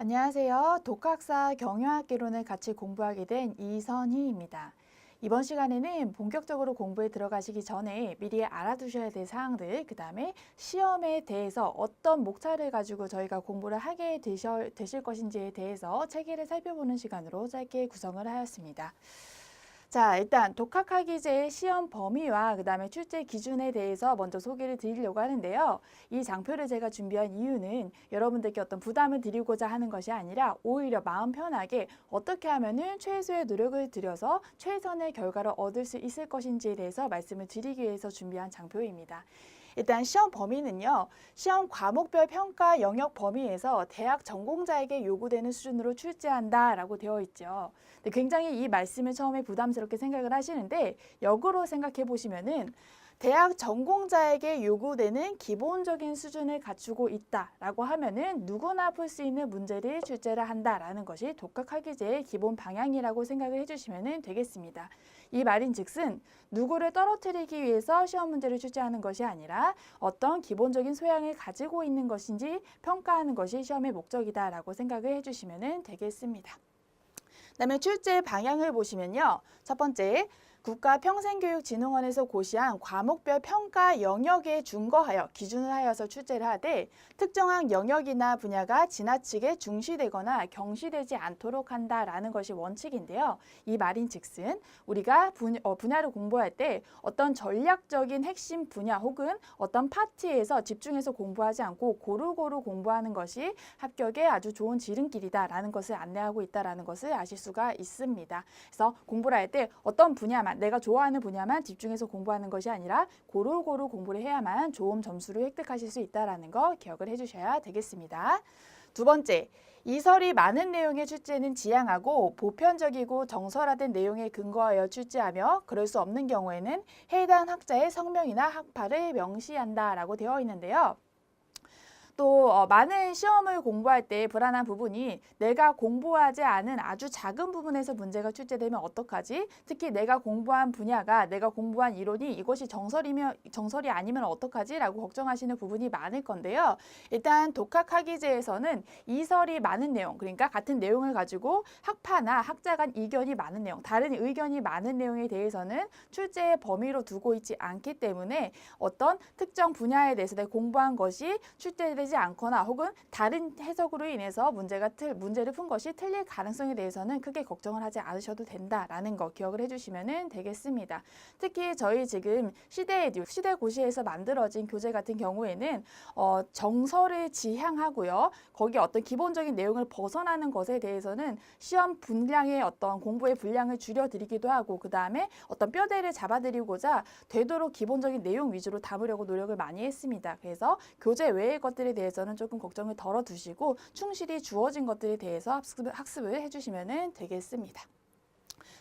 안녕하세요. 독학사 경영학개론을 같이 공부하게 된 이선희입니다. 이번 시간에는 본격적으로 공부에 들어가시기 전에 미리 알아두셔야 될 사항들, 그 다음에 시험에 대해서 어떤 목차를 가지고 저희가 공부를 하게 되셔, 되실 것인지에 대해서 체계를 살펴보는 시간으로 짧게 구성을 하였습니다. 자, 일단 독학학위제의 시험 범위와 그다음에 출제 기준에 대해서 먼저 소개를 드리려고 하는데요. 이 장표를 제가 준비한 이유는 여러분들께 어떤 부담을 드리고자 하는 것이 아니라 오히려 마음 편하게 어떻게 하면은 최소의 노력을 들여서 최선의 결과를 얻을 수 있을 것인지에 대해서 말씀을 드리기 위해서 준비한 장표입니다. 일단 시험 범위는요. 시험 과목별 평가 영역 범위에서 대학 전공자에게 요구되는 수준으로 출제한다라고 되어 있죠. 근데 굉장히 이 말씀을 처음에 부담스럽게 생각을 하시는데 역으로 생각해 보시면은 대학 전공자에게 요구되는 기본적인 수준을 갖추고 있다라고 하면은 누구나 풀 수 있는 문제를 출제를 한다라는 것이 독학학위제의 기본 방향이라고 생각을 해주시면 되겠습니다. 이 말인즉슨 누구를 떨어뜨리기 위해서 시험 문제를 출제하는 것이 아니라 어떤 기본적인 소양을 가지고 있는 것인지 평가하는 것이 시험의 목적이다라고 생각을 해주시면 되겠습니다. 그다음에 출제 방향을 보시면요. 첫 번째, 국가평생교육진흥원에서 고시한 과목별 평가 영역에 준거하여 기준을 하여서 출제를 하되 특정한 영역이나 분야가 지나치게 중시되거나 경시되지 않도록 한다라는 것이 원칙인데요. 이 말인 즉슨 우리가 분, 어, 분야를 공부할 때 어떤 전략적인 핵심 분야 혹은 어떤 파트에서 집중해서 공부하지 않고 고루고루 공부하는 것이 합격에 아주 좋은 지름길이다라는 것을 안내하고 있다라는 것을 아실 수가 있습니다. 그래서 공부를 할 때 어떤 분야만 내가 좋아하는 분야만 집중해서 공부하는 것이 아니라 고루고루 공부를 해야만 좋은 점수를 획득하실 수 있다라는 거 기억을 해주셔야 되겠습니다. 두 번째, 이설이 많은 내용의 출제는 지양하고 보편적이고 정설화된 내용에 근거하여 출제하며 그럴 수 없는 경우에는 해당 학자의 성명이나 학파를 명시한다라고 되어 있는데요. 또 어, 많은 시험을 공부할 때 불안한 부분이 내가 공부하지 않은 아주 작은 부분에서 문제가 출제되면 어떡하지? 특히 내가 공부한 분야가 내가 공부한 이론이 이것이 정설이면 정설이 아니면 어떡하지?라고 걱정하시는 부분이 많을 건데요. 일단 독학학위제에서는 이설이 많은 내용, 그러니까 같은 내용을 가지고 학파나 학자 간 이견이 많은 내용, 다른 의견이 많은 내용에 대해서는 출제의 범위로 두고 있지 않기 때문에 어떤 특정 분야에 대해서 내가 공부한 것이 출제되지 않거나 혹은 다른 해석으로 인해서 문제가 틀, 문제를 푼 것이 틀릴 가능성에 대해서는 크게 걱정을 하지 않으셔도 된다라는 거 기억을 해주시면 되겠습니다. 특히 저희 지금 시대 시대 고시에서 만들어진 교재 같은 경우에는 어, 정설을 지향하고요. 거기 어떤 기본적인 내용을 벗어나는 것에 대해서는 시험 분량의 어떤 공부의 분량을 줄여드리기도 하고 그 다음에 어떤 뼈대를 잡아드리고자 되도록 기본적인 내용 위주로 담으려고 노력을 많이 했습니다. 그래서 교재 외의 것들에 대해서는 조금 걱정을 덜어두시고 충실히 주어진 것들에 대해서 학습을, 학습을 해주시면 되겠습니다.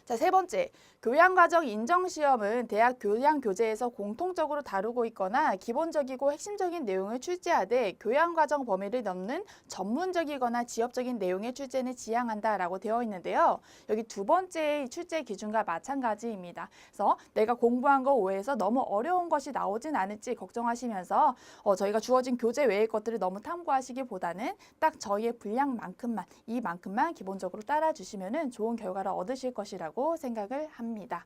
자, 세 번째. 교양과정 인정시험은 대학 교양교재에서 공통적으로 다루고 있거나 기본적이고 핵심적인 내용을 출제하되 교양과정 범위를 넘는 전문적이거나 지역적인 내용의 출제는 지향한다라고 되어 있는데요. 여기 두 번째 출제 기준과 마찬가지입니다. 그래서 내가 공부한 거 외에서 너무 어려운 것이 나오진 않을지 걱정하시면서 어, 저희가 주어진 교재 외의 것들을 너무 탐구하시기보다는 딱 저희의 분량만큼만 이만큼만 기본적으로 따라주시면 좋은 결과를 얻으실 것이라고 생각을 합니다.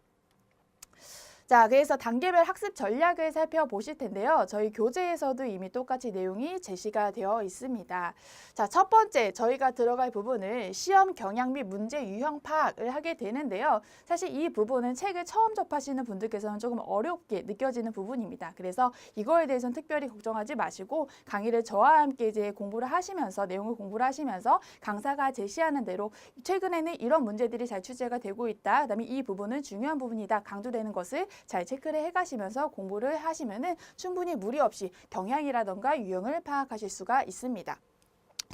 자, 그래서 단계별 학습 전략을 살펴보실 텐데요. 저희 교재에서도 이미 똑같이 내용이 제시가 되어 있습니다. 자, 첫 번째 저희가 들어갈 부분은 시험 경향 및 문제 유형 파악을 하게 되는데요. 사실 이 부분은 책을 처음 접하시는 분들께서는 조금 어렵게 느껴지는 부분입니다. 그래서 이거에 대해서는 특별히 걱정하지 마시고 강의를 저와 함께 이제 공부를 하시면서 내용을 공부를 하시면서 강사가 제시하는 대로 최근에는 이런 문제들이 잘 출제가 되고 있다. 그다음에 이 부분은 중요한 부분이다. 강조되는 것을 잘 체크를 해가시면서 공부를 하시면은 충분히 무리 없이 경향이라던가 유형을 파악하실 수가 있습니다.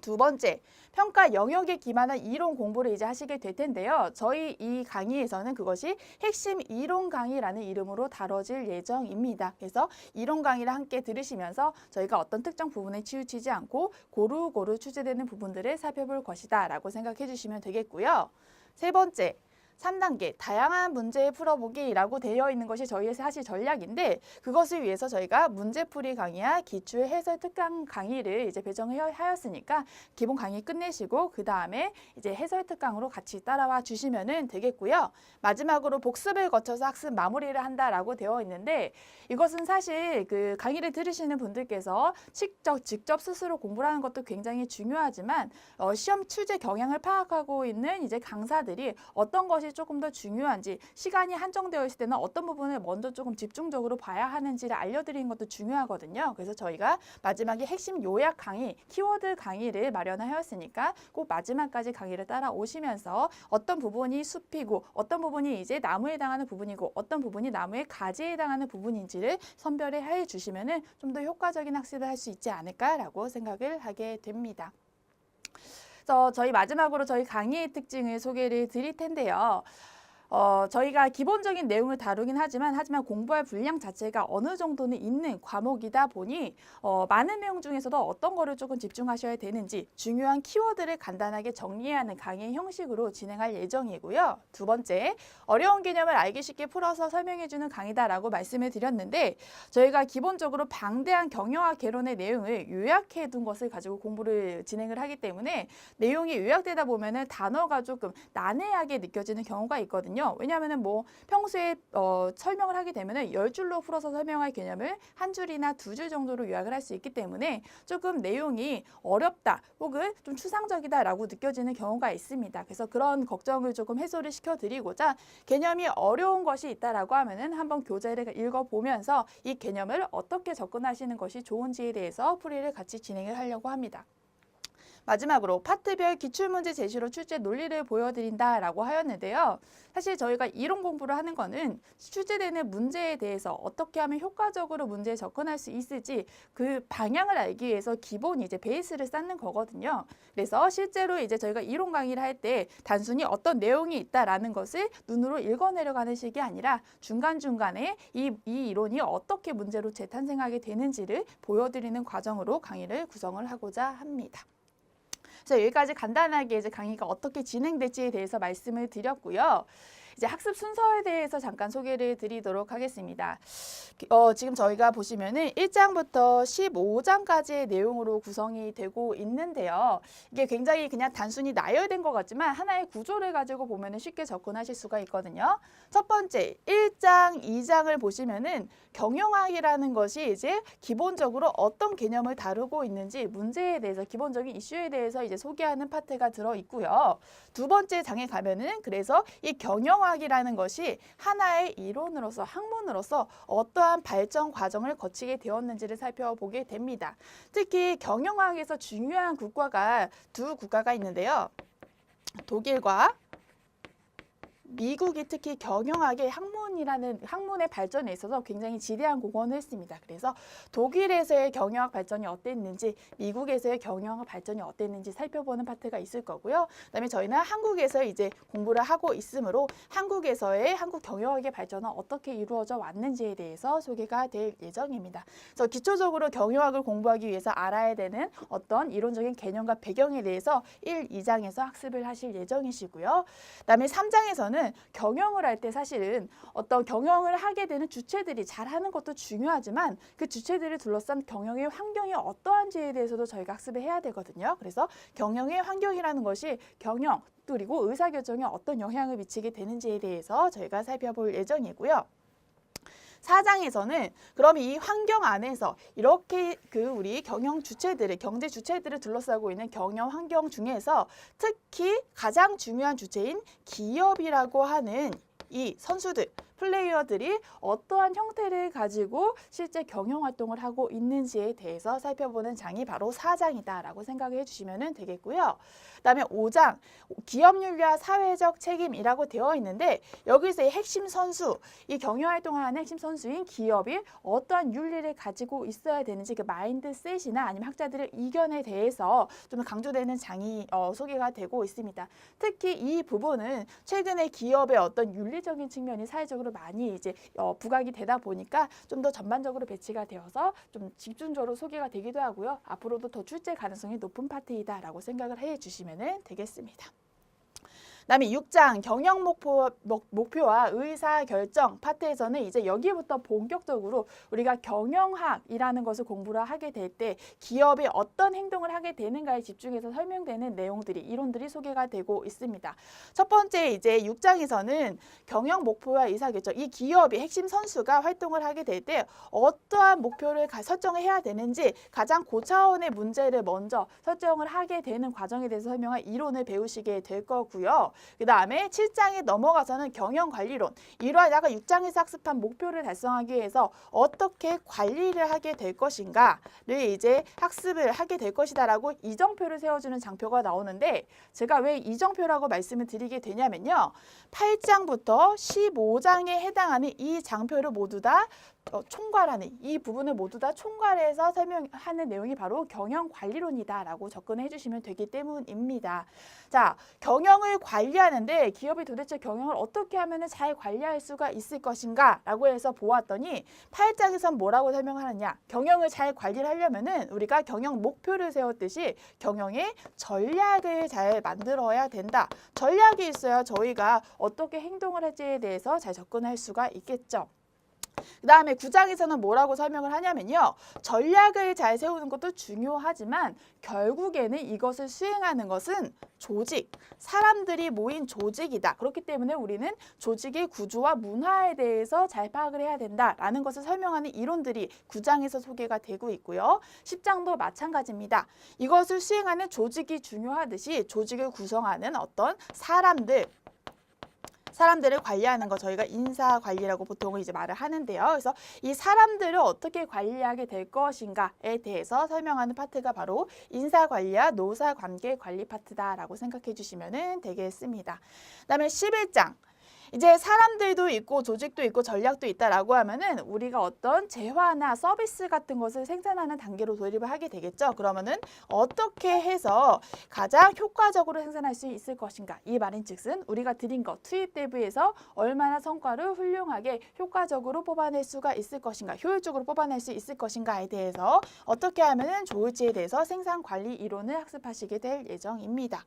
두 번째, 평가 영역에 기반한 이론 공부를 이제 하시게 될 텐데요. 저희 이 강의에서는 그것이 핵심 이론 강의라는 이름으로 다뤄질 예정입니다. 그래서 이론 강의를 함께 들으시면서 저희가 어떤 특정 부분에 치우치지 않고 고루고루 출제되는 부분들을 살펴볼 것이다 라고 생각해 주시면 되겠고요. 세 번째, 3단계 다양한 문제 풀어보기라고 되어 있는 것이 저희의 사실 전략인데 그것을 위해서 저희가 문제풀이 강의와 기출 해설 특강 강의를 이제 배정을 하였으니까 기본 강의 끝내시고 그 다음에 이제 해설 특강으로 같이 따라와 주시면은 되겠고요. 마지막으로 복습을 거쳐서 학습 마무리를 한다라고 되어 있는데 이것은 사실 그 강의를 들으시는 분들께서 직접 직접 스스로 공부를 하는 것도 굉장히 중요하지만 어, 시험 출제 경향을 파악하고 있는 이제 강사들이 어떤 것이 조금 더 중요한지 시간이 한정되어 있을 때는 어떤 부분을 먼저 조금 집중적으로 봐야 하는지를 알려드리는 것도 중요하거든요. 그래서 저희가 마지막에 핵심 요약 강의, 키워드 강의를 마련하였으니까 꼭 마지막까지 강의를 따라오시면서 어떤 부분이 숲이고 어떤 부분이 이제 나무에 해당하는 부분이고 어떤 부분이 나무의 가지에 해당하는 부분인지를 선별해 해 주시면은 좀 더 효과적인 학습을 할 수 있지 않을까라고 생각을 하게 됩니다. 그래서 저희 마지막으로 저희 강의의 특징을 소개를 드릴 텐데요. 어, 저희가 기본적인 내용을 다루긴 하지만 하지만 공부할 분량 자체가 어느 정도는 있는 과목이다 보니 어, 많은 내용 중에서도 어떤 거를 조금 집중하셔야 되는지 중요한 키워드를 간단하게 정리하는 강의 형식으로 진행할 예정이고요. 두 번째, 어려운 개념을 알기 쉽게 풀어서 설명해주는 강의다라고 말씀을 드렸는데 저희가 기본적으로 방대한 경영학 개론의 내용을 요약해 둔 것을 가지고 공부를 진행을 하기 때문에 내용이 요약되다 보면 은 단어가 조금 난해하게 느껴지는 경우가 있거든요. 왜냐하면은 뭐 평소에 어, 설명을 하게 되면은 열 줄로 풀어서 설명할 개념을 한 줄이나 두 줄 정도로 요약을 할 수 있기 때문에 조금 내용이 어렵다 혹은 좀 추상적이다라고 느껴지는 경우가 있습니다. 그래서 그런 걱정을 조금 해소를 시켜드리고자 개념이 어려운 것이 있다라고 하면은 한번 교재를 읽어보면서 이 개념을 어떻게 접근하시는 것이 좋은지에 대해서 풀이를 같이 진행을 하려고 합니다. 마지막으로 파트별 기출문제 제시로 출제 논리를 보여드린다 라고 하였는데요. 사실 저희가 이론 공부를 하는 거는 출제되는 문제에 대해서 어떻게 하면 효과적으로 문제에 접근할 수 있을지 그 방향을 알기 위해서 기본 이제 베이스를 쌓는 거거든요. 그래서 실제로 이제 저희가 이론 강의를 할 때 단순히 어떤 내용이 있다라는 것을 눈으로 읽어내려가는 식이 아니라 중간중간에 이, 이 이론이 어떻게 문제로 재탄생하게 되는지를 보여드리는 과정으로 강의를 구성을 하고자 합니다. 그래서 여기까지 간단하게 이제 강의가 어떻게 진행될지에 대해서 말씀을 드렸고요. 이제 학습 순서에 대해서 잠깐 소개를 드리도록 하겠습니다. 어, 지금 저희가 보시면은 1장부터 15장까지의 내용으로 구성이 되고 있는데요. 이게 굉장히 그냥 단순히 나열된 것 같지만 하나의 구조를 가지고 보면은 쉽게 접근하실 수가 있거든요. 첫 번째, 1장, 2장을 보시면은 경영학이라는 것이 이제 기본적으로 어떤 개념을 다루고 있는지 문제에 대해서 기본적인 이슈에 대해서 이제 소개하는 파트가 들어 있고요. 두 번째 장에 가면은 그래서 이 경영학 이라는 것이 하나의 이론으로서 학문으로서 어떠한 발전 과정을 거치게 되었는지를 살펴보게 됩니다. 특히 경영학에서 중요한 국가가 두 국가가 있는데요. 독일과 미국이 특히 경영학의 학문이라는 학문의 발전에 있어서 굉장히 지대한 공헌을 했습니다. 그래서 독일에서의 경영학 발전이 어땠는지, 미국에서의 경영학 발전이 어땠는지 살펴보는 파트가 있을 거고요. 그다음에 저희는 한국에서 이제 공부를 하고 있으므로 한국에서의 한국 경영학의 발전은 어떻게 이루어져 왔는지에 대해서 소개가 될 예정입니다. 그래서 기초적으로 경영학을 공부하기 위해서 알아야 되는 어떤 이론적인 개념과 배경에 대해서 1, 2장에서 학습을 하실 예정이시고요. 그다음에 3장에서는 경영을 할 때 사실은 어떤 경영을 하게 되는 주체들이 잘하는 것도 중요하지만 그 주체들을 둘러싼 경영의 환경이 어떠한지에 대해서도 저희가 학습을 해야 되거든요. 그래서 경영의 환경이라는 것이 경영 그리고 의사결정에 어떤 영향을 미치게 되는지에 대해서 저희가 살펴볼 예정이고요. 사장에서는 그럼 이 환경 안에서 이렇게 그 우리 경영 주체들을 경제 주체들을 둘러싸고 있는 경영 환경 중에서 특히 가장 중요한 주체인 기업이라고 하는 이 선수들 플레이어들이 어떠한 형태를 가지고 실제 경영 활동을 하고 있는지에 대해서 살펴보는 장이 바로 사장이다라고 생각해 주시면 되겠고요. 그다음에 5장 기업 윤리와 사회적 책임이라고 되어 있는데 여기서 의 핵심 선수, 이 경영 활동을 하는 핵심 선수인 기업이 어떠한 윤리를 가지고 있어야 되는지 그 마인드셋이나 아니면 학자들의 의견에 대해서 좀 강조되는 장이 어, 소개가 되고 있습니다. 특히 이 부분은 최근에 기업의 어떤 윤리적인 측면이 사회적으로 많이 이제 어, 부각이 되다 보니까 좀 더 전반적으로 배치가 되어서 좀 집중적으로 소개가 되기도 하고요. 앞으로도 더 출제 가능성이 높은 파트이다라고 생각을 해 주시면 되겠습니다. 그다음에 6장 경영 목표, 목- 목표와 의사 결정 파트에서는 이제 여기부터 본격적으로 우리가 경영학이라는 것을 공부를 하게 될 때 기업이 어떤 행동을 하게 되는가에 집중해서 설명되는 내용들이 이론들이 소개가 되고 있습니다. 첫 번째 이제 6장에서는 경영 목표와 의사 결정 이 기업이 핵심 선수가 활동을 하게 될 때 어떠한 목표를 가- 설정을 해야 되는지 가장 고차원의 문제를 먼저 설정을 하게 되는 과정에 대해서 설명할 이론을 배우시게 될 거고요. 그 다음에 7장에 넘어가서는 경영관리론. 약간 6장에서 학습한 목표를 달성하기 위해서 어떻게 관리를 하게 될 것인가를 이제 학습을 하게 될 것이다라고 이정표를 세워주는 장표가 나오는데 제가 왜 이정표라고 말씀을 드리게 되냐면요. 8장부터 15장에 해당하는 이 장표를 모두 다 어, 총괄하는 이 부분을 모두 다 총괄해서 설명하는 내용이 바로 경영 관리론이다라고 접근해 주시면 되기 때문입니다. 자, 경영을 관리하는데 기업이 도대체 경영을 어떻게 하면 잘 관리할 수가 있을 것인가 라고 해서 보았더니 8장에선 뭐라고 설명하느냐? 경영을 잘 관리를 하려면은 우리가 경영 목표를 세웠듯이 경영의 전략을 잘 만들어야 된다. 전략이 있어야 저희가 어떻게 행동을 할지에 대해서 잘 접근할 수가 있겠죠. 그 다음에 구장에서는 뭐라고 설명을 하냐면요. 전략을 잘 세우는 것도 중요하지만 결국에는 이것을 수행하는 것은 조직, 사람들이 모인 조직이다. 그렇기 때문에 우리는 조직의 구조와 문화에 대해서 잘 파악을 해야 된다라는 것을 설명하는 이론들이 구장에서 소개가 되고 있고요. 10장도 마찬가지입니다. 이것을 수행하는 조직이 중요하듯이 조직을 구성하는 어떤 사람들, 사람들을 관리하는 거 저희가 인사 관리라고 보통 이제 말을 하는데요. 그래서 이 사람들을 어떻게 관리하게 될 것인가에 대해서 설명하는 파트가 바로 인사 관리와 노사 관계 관리 파트다라고 생각해 주시면 되겠습니다. 그다음에 11장 이제 사람들도 있고 조직도 있고 전략도 있다라고 하면은 우리가 어떤 재화나 서비스 같은 것을 생산하는 단계로 돌입을 하게 되겠죠. 그러면은 어떻게 해서 가장 효과적으로 생산할 수 있을 것인가? 이 말인즉슨 우리가 드린 것 투입 대비해서 얼마나 성과를 훌륭하게 효과적으로 뽑아낼 수가 있을 것인가? 효율적으로 뽑아낼 수 있을 것인가에 대해서 어떻게 하면은 좋을지에 대해서 생산 관리 이론을 학습하시게 될 예정입니다.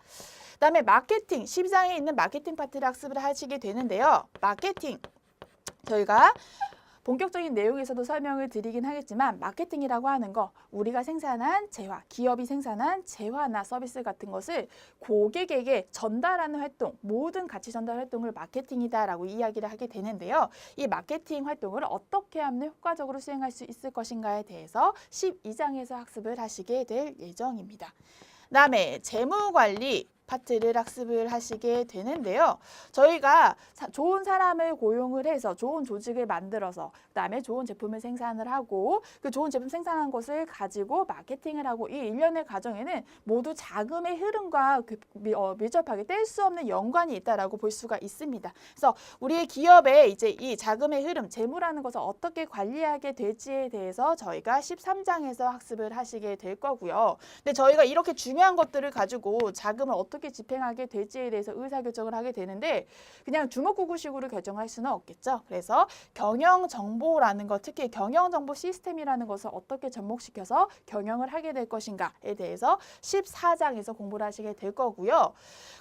그다음에 마케팅 12장에 있는 마케팅 파트를 학습을 하시게 되는 데요. 마케팅 저희가 본격적인 내용에서도 설명을 드리긴 하겠지만 마케팅이라고 하는 거 우리가 생산한 재화, 기업이 생산한 재화나 서비스 같은 것을 고객에게 전달하는 활동, 모든 가치 전달 활동을 마케팅이다라고 이야기를 하게 되는데요. 이 마케팅 활동을 어떻게 하면 효과적으로 수행할 수 있을 것인가에 대해서 12장에서 학습을 하시게 될 예정입니다. 그다음에 재무 관리 파트를 학습을 하시게 되는데요. 저희가 사- 좋은 사람을 고용을 해서 좋은 조직을 만들어서 그다음에 좋은 제품을 생산을 하고 그 좋은 제품 생산한 것을 가지고 마케팅을 하고 이 일련의 과정에는 모두 자금의 흐름과 그 미- 어, 밀접하게 뗄 수 없는 연관이 있다라고 볼 수가 있습니다. 그래서 우리의 기업에 이제 이 자금의 흐름, 재무라는 것을 어떻게 관리하게 될지에 대해서 저희가 13장에서 학습을 하시게 될 거고요. 근데 저희가 이렇게 중요한 것들을 가지고 자금을 어떻게 집행하게 될지에 대해서 의사결정을 하게 되는데 그냥 주먹구구식으로 결정할 수는 없겠죠. 그래서 경영 정보라는 것, 특히 경영 정보 시스템이라는 것을 어떻게 접목시켜서 경영을 하게 될 것인가에 대해서 14장에서 공부를 하시게 될 거고요.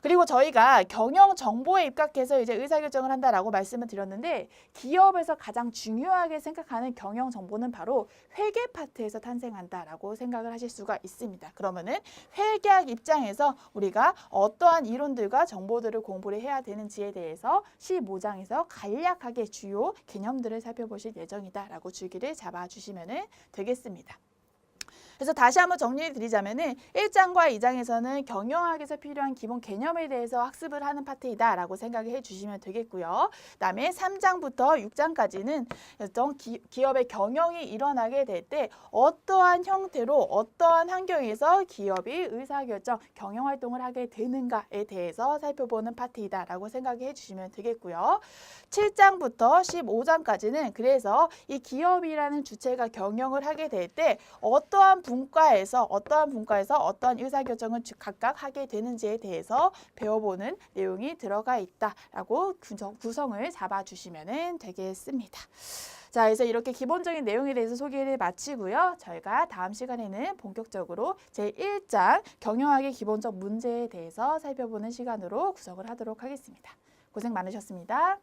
그리고 저희가 경영 정보에 입각해서 이제 의사결정을 한다라고 말씀을 드렸는데 기업에서 가장 중요하게 생각하는 경영 정보는 바로 회계 파트에서 탄생한다라고 생각을 하실 수가 있습니다. 그러면은 회계학 입장에서 우리가 어떠한 이론들과 정보들을 공부를 해야 되는지에 대해서 15장에서 간략하게 주요 개념들을 살펴보실 예정이다라고 주기를 잡아주시면 되겠습니다. 그래서 다시 한번 정리해 드리자면은 1장과 2장에서는 경영학에서 필요한 기본 개념에 대해서 학습을 하는 파트이다라고 생각을 해 주시면 되겠고요. 그다음에 3장부터 6장까지는 어떤 기, 기업의 경영이 일어나게 될 때 어떠한 형태로 어떠한 환경에서 기업이 의사결정, 경영 활동을 하게 되는가에 대해서 살펴보는 파트이다라고 생각해 주시면 되겠고요. 7장부터 15장까지는 그래서 이 기업이라는 주체가 경영을 하게 될 때 어떠한 분과에서 어떠한 분과에서 어떠한 의사결정을 주- 각각 하게 되는지에 대해서 배워보는 내용이 들어가 있다라고 구성, 구성을 잡아주시면 되겠습니다. 자, 그래서 이렇게 기본적인 내용에 대해서 소개를 마치고요. 저희가 다음 시간에는 본격적으로 제1장 경영학의 기본적 문제에 대해서 살펴보는 시간으로 구성을 하도록 하겠습니다. 고생 많으셨습니다.